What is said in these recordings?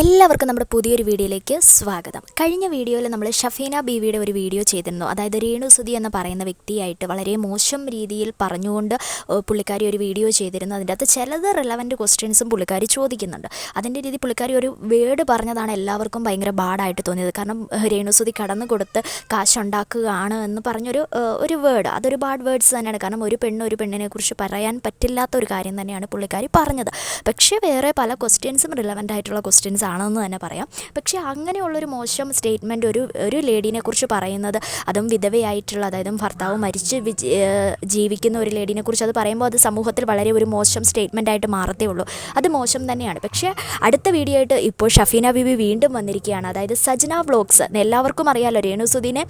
എല്ലാവർക്കും നമ്മുടെ പുതിയൊരു വീഡിയോയിലേക്ക് സ്വാഗതം. കഴിഞ്ഞ വീഡിയോയിൽ നമ്മൾ ഷഫീന ബീവിയുടെ ഒരു വീഡിയോ ചെയ്തിരുന്നു. അതായത് രേണു സുധി എന്ന് പറയുന്ന വ്യക്തിയായിട്ട് വളരെ മോശം രീതിയിൽ പറഞ്ഞുകൊണ്ട് പുള്ളിക്കാരി ഒരു വീഡിയോ ചെയ്തിരുന്നു. അതിന്റെ അകത്ത് ചിലത് റിലവന്റ് ക്വസ്റ്റ്യൻസും പുള്ളിക്കാരി ചോദിക്കുന്നുണ്ട്. അതിന്റെ രീതി പുള്ളിക്കാരി ഒരു വേർഡ് പറഞ്ഞതാണ് എല്ലാവർക്കും ഭയങ്കര ബാഡായിട്ട് തോന്നിയത്. കാരണം രേണു സുധി കടന്നു കൊടുത്ത് കാശുണ്ടാക്കുകയാണ് എന്ന് പറഞ്ഞൊരു ഒരു വേർഡ് അതൊരു ബാഡ് വേർഡ്സ് തന്നെയാണ്. കാരണം ഒരു പെണ്ണ് ഒരു പെണ്ണിനെ കുറിച്ച് പറയാൻ പറ്റില്ലാത്ത ഒരു കാര്യം തന്നെയാണ് പുള്ളിക്കാരി പറഞ്ഞത്. പക്ഷേ വേറെ പല ക്വസ്റ്റ്യൻസും റിലവന്റ് ആയിട്ടുള്ള ക്വസ്റ്റ്യൻസ് ആണെന്ന് തന്നെ പറയാം. പക്ഷേ അങ്ങനെയുള്ളൊരു മോശം സ്റ്റേറ്റ്മെന്റ് ഒരു ഒരു ലേഡീനെ കുറിച്ച് പറയുന്നത് അതും വിധവയായിട്ടുള്ള അതായത് ഭർത്താവ് മരിച്ച് ജീവിക്കുന്ന ഒരു ലേഡീനെ കുറിച്ച് അത് പറയുമ്പോൾ അത് സമൂഹത്തിൽ വളരെ ഒരു മോശം സ്റ്റേറ്റ്മെന്റ് ആയിട്ട് മാറത്തേ ഉള്ളൂ. അത് മോശം തന്നെയാണ്. പക്ഷേ അടുത്ത വീഡിയോ ആയിട്ട് ഇപ്പോൾ ഷഫീന ബിബി വീണ്ടും വന്നിരിക്കുകയാണ്. അതായത് സജന വ്ലോഗ്സ്. എല്ലാവർക്കും അറിയാമല്ലോ രേണുസുദീനെ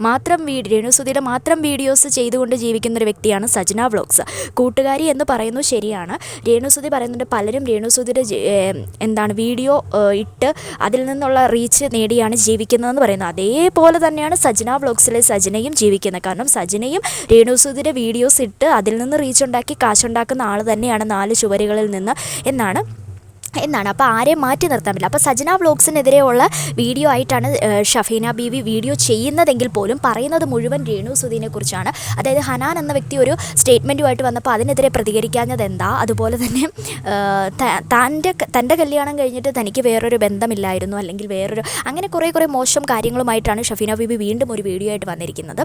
മാത്രം വീ രേണുസുദിയുടെ മാത്രം വീഡിയോസ് ചെയ്തുകൊണ്ട് ജീവിക്കുന്ന ഒരു വ്യക്തിയാണ് സജന വ്ലോഗ്സ്. കൂട്ടുകാരി എന്ന് പറയുന്നു ശരിയാണ്. രേണുസുതി പറയുന്നുണ്ട് പലരും രേണുസുദിയുടെ എന്താണ് വീഡിയോ ഇട്ട് അതിൽ നിന്നുള്ള റീച്ച് നേടിയാണ് ജീവിക്കുന്നതെന്ന് പറയുന്നത്. അതേപോലെ തന്നെയാണ് സജന വ്ളോഗ്സിലെ സജനയും ജീവിക്കുന്നത്. കാരണം സജനയും രേണുസുതിയുടെ വീഡിയോസ് ഇട്ട് അതിൽ നിന്ന് റീച്ച് ഉണ്ടാക്കി കാശുണ്ടാക്കുന്ന ആൾ തന്നെയാണ് നാല് ചുവരുകളിൽ നിന്ന് എന്നാണ് എന്നാണ്. അപ്പോൾ ആരെയും മാറ്റി നിർത്താൻ പറ്റില്ല. അപ്പോൾ സജന വ്ളോഗ്സിനെതിരെയുള്ള വീഡിയോ ആയിട്ടാണ് ഷഫീന ബീവി വീഡിയോ ചെയ്യുന്നതെങ്കിൽ പോലും പറയുന്നത് മുഴുവൻ രേണു സുധീനെ കുറിച്ചാണ്. അതായത് ഹനാൻ എന്ന വ്യക്തി ഒരു സ്റ്റേറ്റ്മെന്റുമായിട്ട് വന്നപ്പോൾ അതിനെതിരെ പ്രതികരിക്കാഞ്ഞത് എന്താ? അതുപോലെ തന്നെ തന്റെ തന്റെ കല്യാണം കഴിഞ്ഞിട്ട് തനിക്ക് വേറൊരു ബന്ധമില്ലായിരുന്നു അല്ലെങ്കിൽ വേറൊരു അങ്ങനെ കുറേ കുറേ മോശം കാര്യങ്ങളുമായിട്ടാണ് ഷഫീന ബീബി വീണ്ടും ഒരു വീഡിയോ ആയിട്ട് വന്നിരിക്കുന്നത്.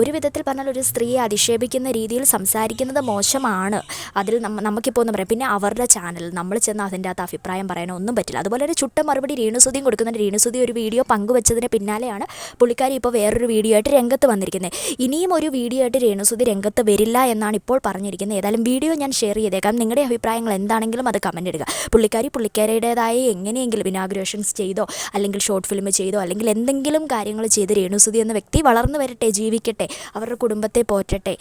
ഒരു വിധത്തിൽ പറഞ്ഞാൽ ഒരു സ്ത്രീയെ അധിക്ഷേപിക്കുന്ന രീതിയിൽ സംസാരിക്കുന്നത് മോശമാണ്. അതിൽ നമുക്കിപ്പോൾ ഒന്ന് പറയാം. പിന്നെ അവരുടെ ചാനൽ നമ്മൾ ചെന്ന് അതിന്റെ അകത്ത് അഭിപ്രായം പറയാനോ ഒന്നും പറ്റില്ല. അതുപോലെ ഒരു ചുട്ട മറുപടി രേണുസുതിയും കൊടുക്കുന്നുണ്ട്. രേണുസുതി ഒരു വീഡിയോ പങ്കുവച്ചതിന് പിന്നാലെയാണ് പുള്ളിക്കാരി ഇപ്പോൾ വേറൊരു വീഡിയോ ആയിട്ട് രംഗത്ത് വന്നിരിക്കുന്നത്. ഇനിയും ഒരു വീഡിയോ ആയിട്ട് രേണുസുതി രംഗത്ത് വരില്ല എന്നാണ് ഇപ്പോൾ പറഞ്ഞിരിക്കുന്നത്. ഏതായാലും വീഡിയോ ഞാൻ ഷെയർ ചെയ്തേക്കാം. നിങ്ങളുടെ അഭിപ്രായങ്ങൾ എന്താണെങ്കിലും അത് കമന്റ് ഇടുക. പുള്ളിക്കാരി പുള്ളിക്കാരിയുടേതായ എങ്ങനെയെങ്കിലും ഇനാഗ്രേഷൻസ് ചെയ്തോ അല്ലെങ്കിൽ ഷോർട്ട് ഫിലിം ചെയ്തോ അല്ലെങ്കിൽ എന്തെങ്കിലും കാര്യങ്ങൾ ചെയ്ത് രേണുസുതി എന്ന വ്യക്തി വളർന്നു വരട്ടെ ജീവിക്കട്ടെ അവരുടെ കുടുംബത്തെ പോറ്റട്ടെ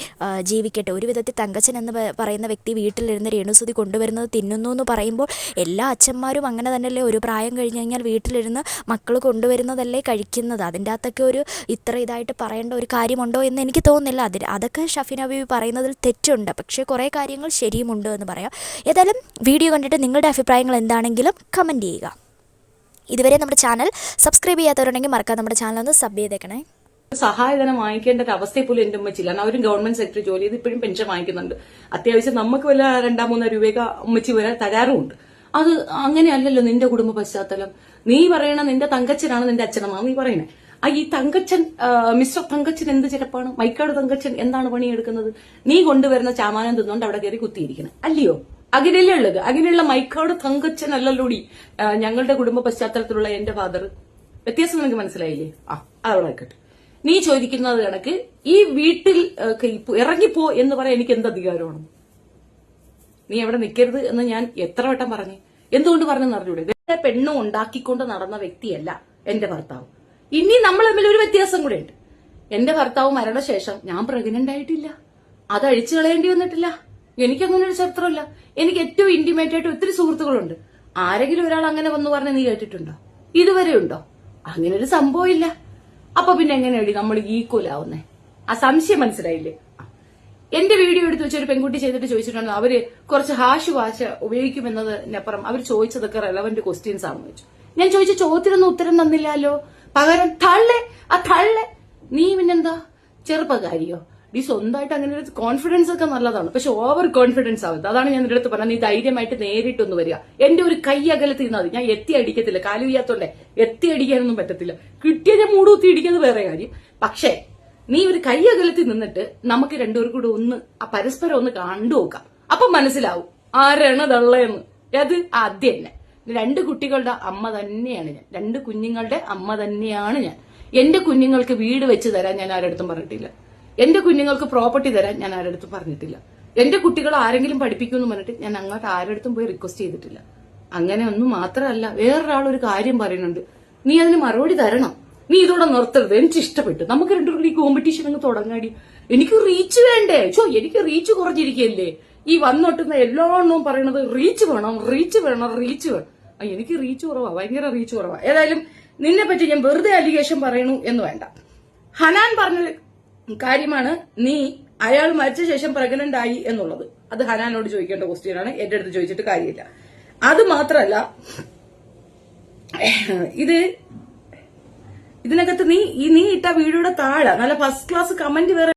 ജീവിക്കട്ടെ. ഒരു വിധത്തിൽ തങ്കച്ചൻ എന്ന് പറയുന്ന വ്യക്തി വീട്ടിലിരുന്ന് രേണുസുതി കൊണ്ടുവരുന്നത് തിന്നുന്നു എന്ന് പറയുമ്പോൾ എല്ലാ അച്ഛന്മാരും അങ്ങനെ തന്നെയല്ലേ ഒരു പ്രായം കഴിഞ്ഞ് കഴിഞ്ഞാൽ വീട്ടിലിരുന്ന് മക്കൾ കൊണ്ടുവരുന്നതല്ലേ കഴിക്കുന്നത്? അതിന്റെ അകത്തൊക്കെ ഒരു ഇത്ര ഇതായിട്ട് പറയേണ്ട ഒരു കാര്യമുണ്ടോ എന്ന് എനിക്ക് തോന്നുന്നില്ല. അതിൽ അതൊക്കെ ഷഫീൻ അബീബി പറയുന്നതിൽ തെറ്റുണ്ട്. പക്ഷേ കുറേ കാര്യങ്ങൾ ശരിയുമുണ്ട് എന്ന് പറയാം. ഏതായാലും വീഡിയോ കണ്ടിട്ട് നിങ്ങളുടെ അഭിപ്രായങ്ങൾ എന്താണെങ്കിലും കമന്റ് ചെയ്യുക. ഇതുവരെ നമ്മുടെ ചാനൽ സബ്സ്ക്രൈബ് ചെയ്യാത്തവരുണ്ടെങ്കിൽ മറക്കാതെ നമ്മുടെ ചാനൽ ഒന്ന് സബ് ചെയ്തേക്കണേ. സഹായധനം വാങ്ങിക്കേണ്ട ഒരു അവസ്ഥയെ പോലും എന്റെ ഉമ്മച്ചില്ല കാരണം അവരും ഗവൺമെന്റ് സെക്രട്ടറി ജോലി ചെയ്ത് ഇപ്പോഴും പെൻഷൻ വാങ്ങിക്കുന്നുണ്ട്. അത്യാവശ്യം നമുക്ക് വല്ല രണ്ടാം മൂന്നോ രൂപയൊക്കെ ഉമ്മച്ചി വരാൻ തരാറുമുണ്ട്. അത് അങ്ങനെയല്ലല്ലോ നിന്റെ കുടുംബ പശ്ചാത്തലം. നീ പറയണ നിന്റെ തങ്കച്ചനാണ് നിന്റെ അച്ഛനമ്മ നീ പറയണേ. ആ ഈ തങ്കച്ചൻ മിസ്റ്റർ തങ്കച്ചൻ എന്ത് ചിലപ്പാണ്? മൈക്കാട് തങ്കച്ചൻ എന്താണ് പണിയെടുക്കുന്നത്? നീ കൊണ്ടുവരുന്ന ചാമാനം തിന്നുകൊണ്ട് അവിടെ കയറി കുത്തിയിരിക്കണം. അല്ലയോ? അങ്ങനെയല്ലേ ഉള്ളത്. അങ്ങനെയുള്ള മൈക്കാട് തങ്കച്ചൻ അല്ലല്ലോടി ഞങ്ങളുടെ കുടുംബ പശ്ചാത്തലത്തിലുള്ള എന്റെ ഫാദർ വ്യത്യാസം നിനക്ക് മനസ്സിലായില്ലേ? ആ അതവിടെ ആയിക്കോട്ടെ നീ ചോദിക്കുന്നത് കണക്ക് ഈ വീട്ടിൽ ഇറങ്ങിപ്പോ എന്ന് പറയാൻ എനിക്ക് എന്ത് അധികാരമാണ്? നീ എവിടെ നിൽക്കരുത് എന്ന് ഞാൻ എത്ര വട്ടം പറഞ്ഞു. എന്തുകൊണ്ട് പറഞ്ഞെന്ന് അറിഞ്ഞൂടെ? വേറെ പെണ്ണും ഉണ്ടാക്കിക്കൊണ്ട് നടന്ന വ്യക്തിയല്ല എന്റെ ഭർത്താവ്. ഇനി നമ്മൾ തമ്മിൽ ഒരു വ്യത്യാസം കൂടെ ഉണ്ട്. എന്റെ ഭർത്താവ് മരണശേഷം ഞാൻ പ്രഗ്നന്റ് ആയിട്ടില്ല. അത് അഴിച്ചു കളയേണ്ടി വന്നിട്ടില്ല. എനിക്കങ്ങനെ ഒരു ചരിത്രമില്ല. എനിക്ക് ഏറ്റവും ഇന്റിമേറ്റ് ആയിട്ട് ഒത്തിരി സുഹൃത്തുക്കളുണ്ട്. ആരെങ്കിലും ഒരാൾ അങ്ങനെ വന്നു പറഞ്ഞ നീ കേട്ടിട്ടുണ്ടോ? ഇതുവരെ ഉണ്ടോ? അങ്ങനെ ഒരു സംഭവം ഇല്ല. അപ്പൊ പിന്നെ എങ്ങനെയാണ് നമ്മൾ ഈക്വൽ ആ സംശയം മനസ്സിലായില്ലേ. എന്റെ വീഡിയോ എടുത്ത് വെച്ച് ഒരു പെൺകുട്ടി ചെയ്തിട്ട് ചോദിച്ചിട്ടുണ്ട് അവർ കുറച്ച് ഹാഷ് ഭാഷ ഉപയോഗിക്കുമെന്നതിനപ്പുറം അവർ ചോദിച്ചതൊക്കെ റെലവന്റ് ക്വസ്റ്റ്യൻസ് ആണെന്ന് വെച്ചു. ഞാൻ ചോദിച്ച ചോദ്യത്തിനൊന്നും ഉത്തരം തന്നില്ലല്ലോ. പകരം തള്ളെ ആ തള്ളെ. നീ പിന്നെന്താ? ചെറുപ്പക്കാരിയോ? നീ സ്വന്തമായിട്ട് അങ്ങനെ ഒരു കോൺഫിഡൻസ് ഒക്കെ നല്ലതാണ്. പക്ഷെ ഓവർ കോൺഫിഡൻസ് ആവരുത്. അതാണ് ഞാൻ നിന്റെ അടുത്ത് പറഞ്ഞത്. നീ ധൈര്യമായിട്ട് നേരിട്ടൊന്ന് വരിക. എന്റെ ഒരു കൈ അകലത്തിൽ നിന്നാൽ ഞാൻ എത്തി അടിക്കത്തില്ല. കാലു ചെയ്യാത്തോണ്ടേ എത്തി അടിക്കാനൊന്നും പറ്റത്തില്ല. കിട്ടിയ ഞാൻ മൂടുകുത്തി ഇടിക്കുന്നത് വേറെ കാര്യം. പക്ഷേ നീ ഒരു കൈ അകലത്തിൽ നിന്നിട്ട് നമുക്ക് രണ്ടുപേർക്കും കൂടെ ഒന്ന് ആ പരസ്പരം ഒന്ന് കണ്ടു നോക്കാം. അപ്പൊ മനസ്സിലാവും. ആരാണ് തള്ളയെന്ന് അത് ആദ്യം തന്നെ. രണ്ട് കുട്ടികളുടെ അമ്മ തന്നെയാണ് ഞാൻ. രണ്ട് കുഞ്ഞുങ്ങളുടെ അമ്മ തന്നെയാണ് ഞാൻ. എന്റെ കുഞ്ഞുങ്ങൾക്ക് വീട് വെച്ച് തരാൻ ഞാൻ ആരടുത്തും പറഞ്ഞിട്ടില്ല. എന്റെ കുഞ്ഞുങ്ങൾക്ക് പ്രോപ്പർട്ടി തരാൻ ഞാൻ ആരടുത്തും പറഞ്ഞിട്ടില്ല. എന്റെ കുട്ടികൾ ആരെങ്കിലും പഠിപ്പിക്കുമെന്ന് പറഞ്ഞിട്ട് ഞാൻ അങ്ങോട്ട് ആരടുത്തും പോയി റിക്വസ്റ്റ് ചെയ്തിട്ടില്ല. അങ്ങനെ ഒന്നും മാത്രമല്ല വേറൊരാൾ ഒരു കാര്യം പറയുന്നുണ്ട്. നീ അതിന് മറുപടി തരണം. നീ ഇതോടെ നിർത്തരുത്. എനിക്ക് ഇഷ്ടപ്പെട്ടു. നമുക്ക് രണ്ടുപേരും ഈ കോമ്പറ്റീഷൻ അങ്ങ് തുടങ്ങാടി. എനിക്ക് റീച്ച് വേണ്ടേ? ചോ എനിക്ക് റീച്ച് കുറഞ്ഞിരിക്കല്ലേ ഈ വന്നൊട്ടുന്ന എല്ലാ എണ്ണവും പറയണത് റീച്ച് വേണം റീച്ച് വേണം റീച്ച് വേണം. എനിക്ക് റീച്ച് കുറവാ ഭയങ്കര റീച്ച് കുറവാ. ഏതായാലും നിന്നെ പറ്റി ഞാൻ വെറുതെ അലിഗേഷൻ പറയണു എന്ന് വേണ്ട. ഹനാൻ പറഞ്ഞ കാര്യമാണ് നീ അയാൾ മരിച്ച ശേഷം പ്രഗ്നന്റ് ആയി എന്നുള്ളത്. അത് ഹനാനോട് ചോദിക്കേണ്ട ക്വസ്റ്റ്യൻ ആണ്. എന്റെ അടുത്ത് ചോദിച്ചിട്ട് കാര്യമില്ല. അത് മാത്രല്ല ഇത് ഇതിനകത്ത് നീ നീ ഇട്ട വീഡിയോയുടെ താഴെ നല്ല ഫസ്റ്റ് ക്ലാസ് കമന്റ് വേറെ